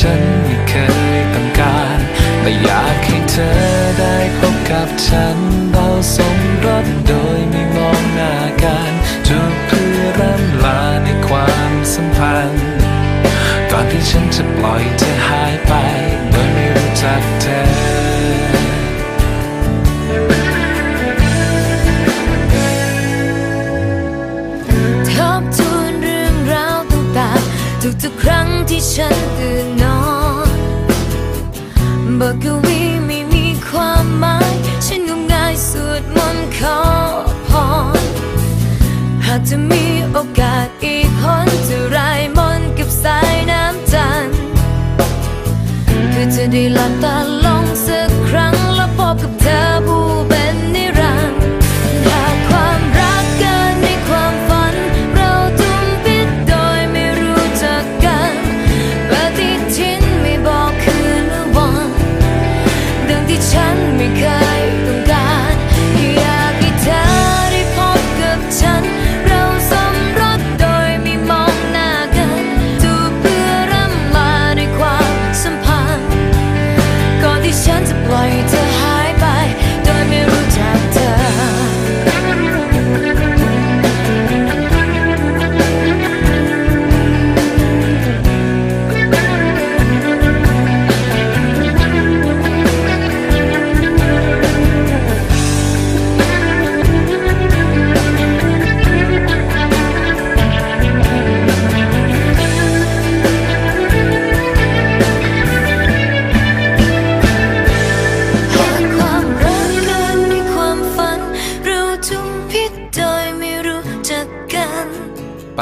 ฉันไม่เคยต้องการแต่อยากให้เธอได้พบกับฉันเราสมรสโดยไม่มองหน้ากันทุกเพื่อร่ำลาในความสัมพันธ์ก่อนที่ฉันจะปล่อยเธอหายไป โดยไม่รู้จักเธอทบทวนเรื่องราวต่างๆทุกๆครั้งที่ฉันตื่น บทกวีไม่มีความหมาย ฉันงมงายสวดมนต์ขอพร หากจะมีโอกาสอีกคนจะรายมนต์กับสายน้ำจันทร์เพื่อจะได้หลับตาลง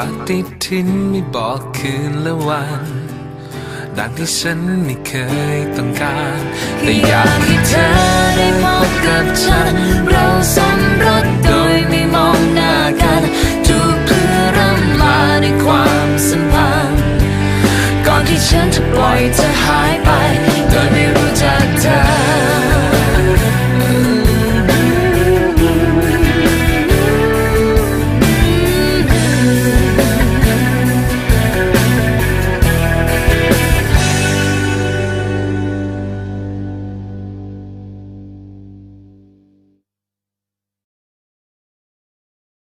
ปฏิทินไม่บอกคืนและวัน ดังที่ฉันไม่เคยต้องการ แต่อยากให้เธอได้พบกับฉัน เราสมรสโดยไม่มองหน้ากันจูบเพื่อร่ำลาในความสัมพันธ์ ก่อนที่ฉันจะปล่อยเธอหาย